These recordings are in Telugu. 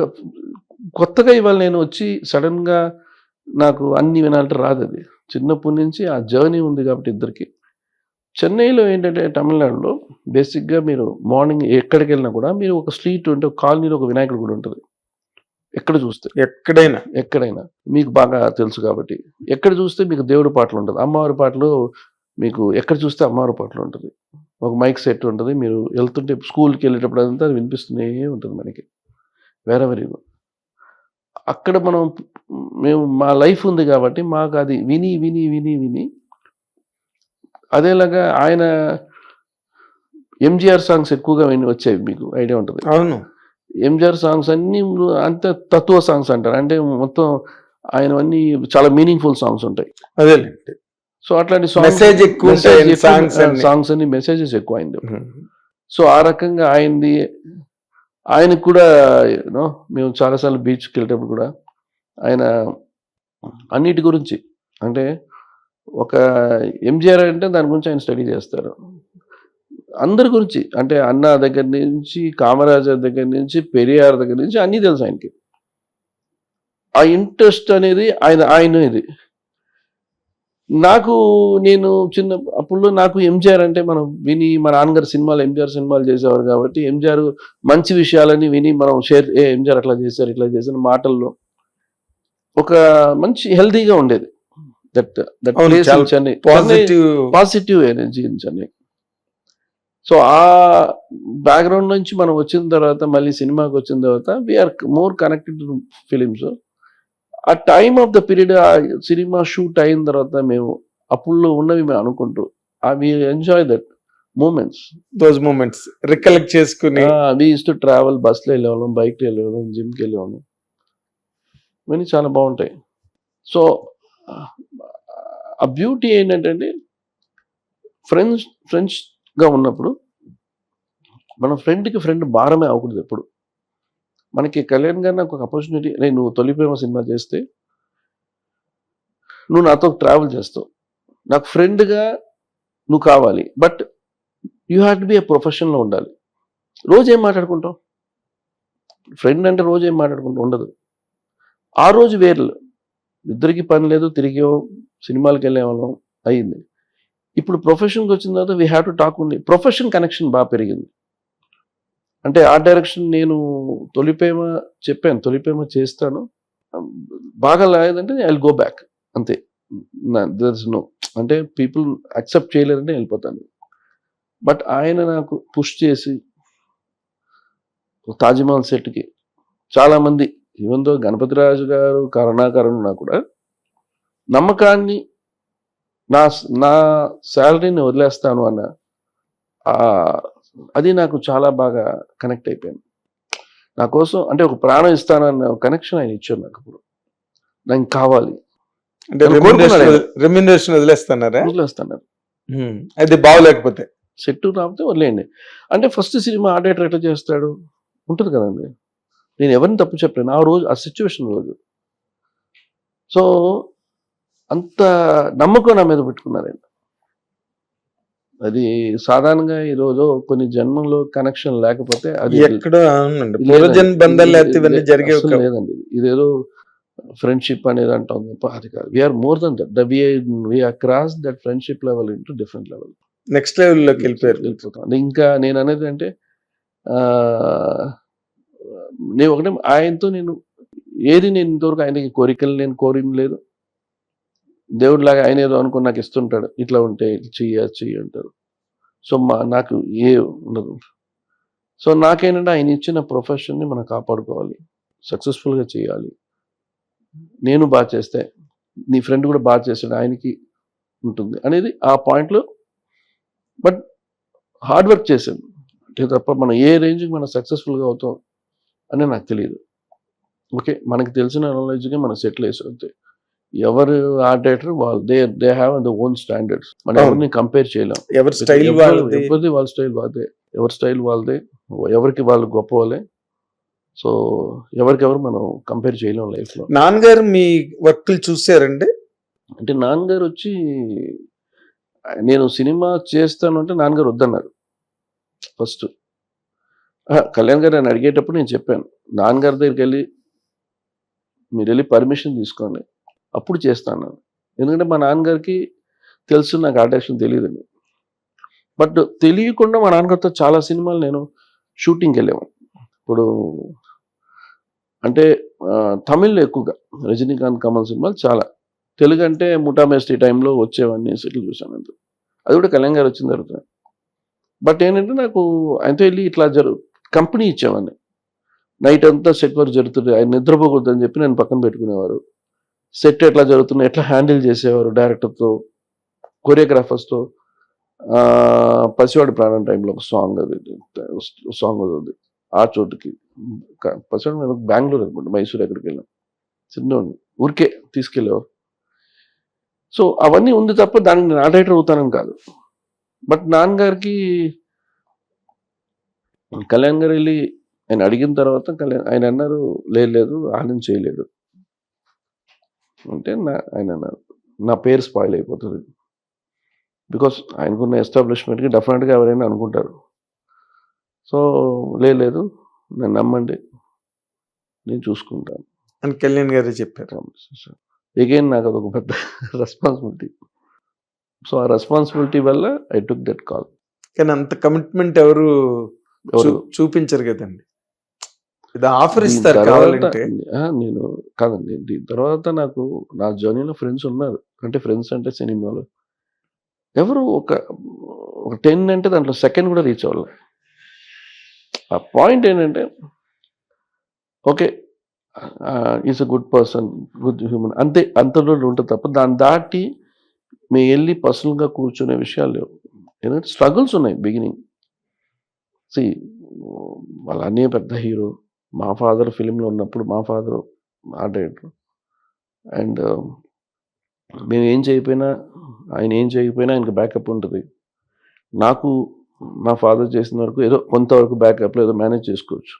ఒక కొత్తగా ఇవాళ నేను వచ్చి సడన్గా నాకు అన్ని వినాలంటే రాదు అది. చిన్నప్పటి నుంచి ఆ జర్నీ ఉంది కాబట్టి ఇద్దరికి. చెన్నైలో ఏంటంటే తమిళనాడులో బేసిక్గా మీరు మార్నింగ్ ఎక్కడికి వెళ్ళినా కూడా మీరు ఒక స్ట్రీట్ ఉంటే ఒక కాలనీలో ఒక వినాయకుడు కూడా ఉంటుంది. ఎక్కడ చూస్తే. ఎక్కడైనా. ఎక్కడైనా. మీకు బాగా తెలుసు కాబట్టి. ఎక్కడ చూస్తే మీకు దేవుడి పాటలు ఉంటుంది. అమ్మవారి పాటలు మీకు ఎక్కడ చూస్తే అమ్మవారి పాటలు ఉంటుంది. ఒక మైక్ సెట్ ఉంటుంది. మీరు వెళ్తుంటే స్కూల్కి వెళ్ళేటప్పుడు అంతా అది వినిపిస్తూనే ఉంటుంది మనకి. వేరే వేరే అక్కడ మనం మేము మా లైఫ్ ఉంది కాబట్టి మాకు అది విని విని విని విని. అదేలాగా ఆయన ఎంజిఆర్ సాంగ్స్ ఎక్కువగా విని వచ్చాయి మీకు ఐడియా ఉంటుంది. అవును. ఎంజిఆర్ సాంగ్స్ అన్ని అంత తత్వ సాంగ్స్ అంటారు. అంటే మొత్తం ఆయన అన్ని చాలా మీనింగ్ఫుల్ సాంగ్స్ ఉంటాయి. అదేలేండి సో అట్లాంటి Message ఎక్కువ. సాంగ్స్ అన్ని. మెసేజెస్ ఎక్కువ అయింది సో ఆ రకంగా ఆయనది ఆయనకు కూడా యూనో మేము చాలాసార్లు బీచ్కి వెళ్ళేటప్పుడు కూడా ఆయన అన్నిటి గురించి అంటే ఒక ఎంజిఆర్ అంటే దాని గురించి ఆయన స్టడీ చేస్తారు. అందరి గురించి అంటే అన్న దగ్గర నుంచి కామరాజర్ దగ్గర నుంచి పెరియార్ దగ్గర నుంచి అన్నీ తెలుసు ఆయనకి. ఆ ఇంట్రెస్ట్ అనేది ఆయన ఆయన ఇది. నాకు నేను చిన్న అప్పుడు నాకు ఎంజిఆర్ అంటే మనం విని మా నాన్నగారు సినిమాలు ఎంజిఆర్ సినిమాలు చేసేవారు కాబట్టి ఎంజిఆర్ మంచి విషయాలని విని మనం షేర్ ఏ ఎంజిఆర్ అట్లా చేశారు ఇట్లా చేశారు మాటల్లో ఒక మంచి హెల్తీగా ఉండేది. That that Chennai positive positive energy in Chennai so ఆ బ్యాక్గ్రౌండ్ నుంచి మనం వచ్చిన తర్వాత మళ్ళీ సినిమాకి వచ్చిన తర్వాత we're more connected to films ఆ టైమ్ ఆఫ్ ద పీరియడ్ ఆ సినిమా షూట్ అయిన తర్వాత మేము అప్పుల్లో ఉన్నవి మేము అనుకుంటూ అవి enjoy that moments those moments recollect చేసుకుని. వి యూస్ టు ట్రావెల్ బస్లో వెళ్ళేవాళ్ళం బైక్లో వెళ్ళేవాళ్ళం జిమ్కి వెళ్ళేవాళ్ళం. ఇవన్నీ చాలా బాగుంటాయి. సో ఆ బ్యూటీ ఏంటంటే ఫ్రెండ్స్ ఫ్రెండ్స్గా ఉన్నప్పుడు మన ఫ్రెండ్కి ఫ్రెండ్ భారమే అవ్వకూడదు ఎప్పుడు. మనకి కళ్యాణ్ గారు నాకు ఒక ఆపర్చునిటీ నేను నువ్వు తొలి ప్రేమ సినిమా చేస్తే నువ్వు నాతో ట్రావెల్ చేస్తావు. నాకు ఫ్రెండ్గా నువ్వు కావాలి. But you have to be a ప్రొఫెషన్లో ఉండాలి. రోజు ఏం మాట్లాడుకుంటావు? ఫ్రెండ్ అంటే రోజు ఏం మాట్లాడుకుంటూ ఉండదు. ఆ రోజు వేర్లు. ఇద్దరికి పని లేదు తిరిగి సినిమాలకు వెళ్ళేవాళ్ళం అయ్యింది ఇప్పుడు ప్రొఫెషన్కి వచ్చిన తర్వాత వీ హ్యావ్ టు టాక్ ఉంది ప్రొఫెషన్ కనెక్షన్ బాగా పెరిగింది. అంటే ఆ డైరెక్షన్ నేను తొలిపేమ చెప్పాను తొలిపేమ చేస్తాను. బాగా లేదంటే ఐ గో బ్యాక్. అంతే. There's no. అంటే పీపుల్ అక్సెప్ట్ చేయలేరంటే వెళ్ళిపోతాను. బట్ ఆయన నాకు పుష్ చేసి తాజ్మహల్ సెట్కి చాలామంది ఈవెందో గణపతిరాజు గారు కరుణాకరణ కూడా నమ్మకాన్ని నా నా శాలరీని వదిలేస్తాను అన్న అది నాకు చాలా బాగా కనెక్ట్ అయిపోయింది. నా కోసం అంటే ఒక ప్రాణం ఇస్తానన్న కనెక్షన్ ఆయన ఇచ్చారు నాకు ఇప్పుడు. నాకు కావాలి. అంటే రెమ్యునరేషన్ వదిలేస్తున్నారా. అది బాగోలేకపోతే? సెట్ రాకపోతే వదిలేయండి. అంటే ఫస్ట్ సినిమా ఆడేటర్ ఎట్లా చేస్తాడు? ఉంటుంది కదండి. నేను ఎవరిని తప్పు చెప్పలేను. ఆ రోజు ఆ సిచ్యువేషన్ రోజు. సో అంత నమ్మకం నా మీద పెట్టుకున్నారండి. అది సాధారణంగా ఈరోజు కొన్ని జన్మంలో కనెక్షన్ లేకపోతే అది ఎక్కడ లేదండి. ఇదేదో ఫ్రెండ్షిప్ అనేది అంటాం తప్ప అది కాదు. We're more than that we're cross that friendship level into different level next లెవెల్లోకి వెళ్ళిపోయారు. వెళ్ళిపోతాం. ఇంకా నేను అనేది అంటే నేను ఒకటే ఆయనతో నేను ఏది నేను ఇంతవరకు ఆయనకి కోరికలు నేను కోరిన లేదు దేవుడిలాగా ఆయన ఏదో అనుకుని నాకు ఇస్తుంటాడు. ఇట్లా ఉంటే చెయ్యి చెయ్యి అంటారు. సో మా నాకు ఏ ఉండదు. సో నాకేంటంటే ఆయన ఇచ్చిన ప్రొఫెషన్ని మనం కాపాడుకోవాలి. సక్సెస్ఫుల్గా చేయాలి. నేను బాగా చేస్తే నీ ఫ్రెండ్ కూడా బాగా చేస్తాడు ఆయనకి ఉంటుంది అనేది ఆ పాయింట్లో బట్ హార్డ్ వర్క్ చేశాను. అంటే తప్ప మనం ఏ రేంజ్కి మనం సక్సెస్ఫుల్గా అవుతాం అని నాకు తెలియదు. ఓకే మనకి తెలిసిన నాలెడ్జ్కి మనం సెటిల్ వేసి అవుతాయి ఎవరు ఆర్ట్ డైరెక్టర్ వాళ్ళు they they have the own standards మనం. ఎవరిని కంపేర్ చేయలేం. ఎవరి స్టైల్ ఎవరిది వాళ్ళ స్టైల్ వాళ్ళదే. ఎవరి స్టైల్ వాళ్ళదే? ఎవరికి వాళ్ళు గొప్ప వాళ్ళే? సో ఎవరికెవరు మనం కంపేర్ చేయలేం లైఫ్లో నాన్నగారు మీ వర్క్లు చూసారండి? అంటే నాన్నగారు వచ్చి నేను సినిమా చేస్తాను అంటే నాన్నగారు వద్దన్నారు. ఫస్ట్. కళ్యాణ్ గారు నన్ను అడిగేటప్పుడు నేను చెప్పాను. నాన్నగారి దగ్గరికి వెళ్ళి మీరు వెళ్ళి పర్మిషన్ తీసుకోండి. అప్పుడు చేస్తాను. ఎందుకంటే మా నాన్నగారికి తెలుసు నాకు ఆర్టిస్ట్ తెలియదని బట్ తెలియకుండా మా నాన్నగారితో చాలా సినిమాలు నేను షూటింగ్కి వెళ్ళేవాడిని. ఇప్పుడు అంటే తమిళ్ తమిళ్ళో ఎక్కువగా రజనీకాంత్ కమల్ సినిమాలు చాలా. తెలుగు అంటే ముఠా టైంలో వచ్చేవన్నీ సెటిల్ చూశాను అంతే. అది కూడా కళ్యాణ్ గారు వచ్చిన తర్వాత. బట్ ఏంటంటే నాకు ఆయనతో వెళ్ళి ఇట్లా జరు కంపెనీ ఇచ్చేవాడిని. నైట్ అంతా సెట్ వర్క్ జరుగుతుంది ఆయన నిద్రపోకూడదని చెప్పి నేను పక్కన పెట్టుకునేవారు. సెట్ ఎట్లా జరుగుతుంది ఎట్లా హ్యాండిల్ చేసేవారు డైరెక్టర్తో కొరియోగ్రాఫర్స్తో? పసివాడి ప్రాణం టైంలో ఒక సాంగ్ అది సాంగ్ అది ఆ చోటుకి. పసివాడు మేము బెంగళూరు అనుకుంటా మైసూర్ ఎక్కడికి వెళ్ళాం. చిన్న ఊరికే తీసుకెళ్ళేవారు. సో అవన్నీ ఉంది తప్ప దానికి నేను ఆర్డైటర్ అవుతానని కాదు. బట్ నాన్నగారికి కళ్యాణ్ గారు వెళ్ళి ఆయన అడిగిన తర్వాత కళ్యాణ్ ఆయన అన్నారు లేదు లేదు ఆనంద్ చేయలేడు అంటే నా ఆయన అన్నారు నా పేరు స్పాయిల్ అయిపోతుంది. బికాస్ ఆయనకున్న ఎస్టాబ్లిష్మెంట్కి డెఫినెట్గా ఎవరైనా అనుకుంటారు. సో లేదు నన్ను నమ్మండి నేను చూసుకుంటాను. అని కళ్యాణ్ గారే చెప్పారు. ఎగైన్ నాకు అదొక పెద్ద రెస్పాన్సిబిలిటీ సో ఆ రెస్పాన్సిబిలిటీ వల్ల ఐ టుక్ దట్ కాల్ కానీ అంత కమిట్మెంట్ ఎవరు చూపించరు కదండి. ఇది ఆఫర్ ఇస్తారు కావాలంటే. నేను కాదండి. దీని తర్వాత నాకు నా జర్నీలో ఫ్రెండ్స్ ఉన్నారు. అంటే ఫ్రెండ్స్ అంటే సినిమాలో. ఎవరు ఒక ఒక టెన్ అంటే దాంట్లో సెకండ్ కూడా రీచ్ అవ్వాలి. ఆ పాయింట్ ఏంటంటే okay is a good person good human అంతే అంతలో ఉంటుంది తప్ప దాన్ని దాటి మేము వెళ్ళి పర్సనల్గా కూర్చునే విషయాలు లేవు. ఎందుకంటే స్ట్రగుల్స్ ఉన్నాయి బిగినింగ్ సి వాళ్ళ అన్నయ్య పెద్ద హీరో మా ఫాదర్ ఫిలింలో ఉన్నప్పుడు మా ఫాదర్ ఆ డైరెక్టర్ అండ్ మేము ఏం చేయకపోయినా ఆయన ఏం చేయకపోయినా ఆయనకి బ్యాకప్ ఉంటుంది. నాకు మా ఫాదర్ చేసిన వరకు ఏదో కొంతవరకు బ్యాకప్లో ఏదో మేనేజ్ చేసుకోవచ్చు.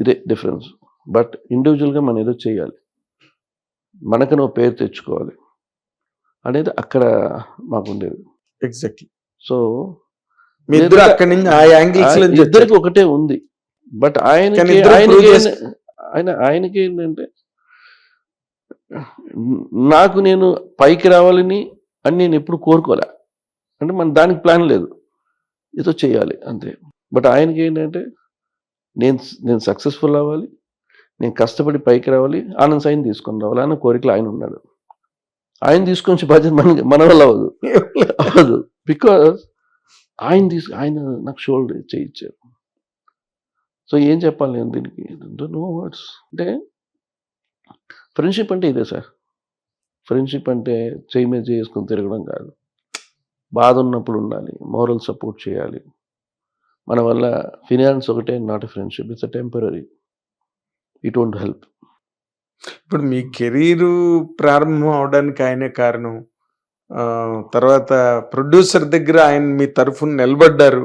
ఇదే డిఫరెన్స్. బట్ ఇండివిజువల్గా మనం ఏదో చేయాలి. మనకు నువ్వు పేరు తెచ్చుకోవాలి. అనేది అక్కడ మాకు ఉండేది ఎగ్జాక్ట్లీ సో మీ ఇద్దరు అక్కడి నుంచి ఆ యాంగిల్స్ ఇద్దరికి ఒకటే ఉంది. బట్ ఏంటి- ఆయన ఆయనకి ఏంటంటే నాకు నేను పైకి రావాలని అని నేను ఎప్పుడు కోరుకోలే. అంటే మన దానికి ప్లాన్ లేదు. ఏదో చేయాలి అంతే. బట్ ఆయనకి ఏంటంటే నేను నేను సక్సెస్ఫుల్ అవ్వాలి నేను కష్టపడి పైకి రావాలి ఆనంద్ సైన్ తీసుకొని రావాలి అన్న కోరికలు ఆయన ఉన్నాడు. ఆయన తీసుకొని బాధ్యత మన మన వల్ల అవ్వదు. అవ్వదు. బికాస్ ఆయన తీసు ఆయన నాకు షోల్డర్ చేయించారు సో ఏం చెప్పాలి నేను దీనికి? No words. అంటే ఫ్రెండ్షిప్ అంటే ఇదే సార్. ఫ్రెండ్షిప్ అంటే చేయి మీద చేసుకుని తిరగడం కాదు. బాధ ఉన్నప్పుడు ఉండాలి. మోరల్ సపోర్ట్ చేయాలి. మన వల్ల ఫినాన్స్ ఒకటే not friendship. It's a temporary it won't help. ఇప్పుడు మీ కెరీర్ ప్రారంభం అవడానికి ఆయనే కారణం. తర్వాత ప్రొడ్యూసర్ దగ్గర ఆయన మీ తరఫున నిలబడ్డారు.